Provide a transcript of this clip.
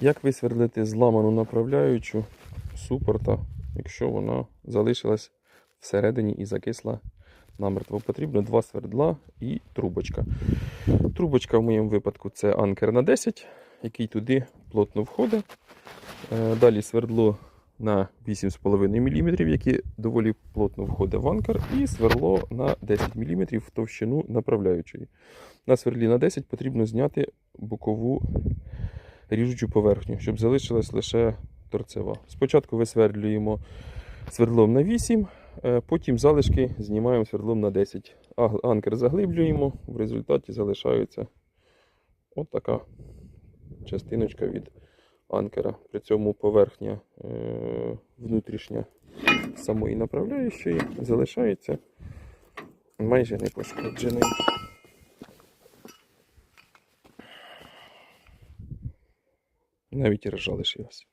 Як висверлити зламану направляючу супорта, якщо вона залишилась всередині і закисла намертво? Потрібно два свердла і трубочка. Трубочка в моєму випадку це анкер на 10, який туди плотно входить. Е, Далі свердло на 8,5 мм, яке доволі плотно входить в анкер, і сверло на 10 мм в товщину направляючої. На сверлі на 10 потрібно зняти бокову ріжучу поверхню, щоб залишилась лише торцева. Спочатку висвердлюємо свердлом на 8, е, потім залишки знімаємо свердлом на 10. Анкер заглиблюємо, в результаті залишається от така частиночка від анкера. При цьому поверхня е, внутрішня самої направляючої залишається майже не Навіть і рожали лишилась.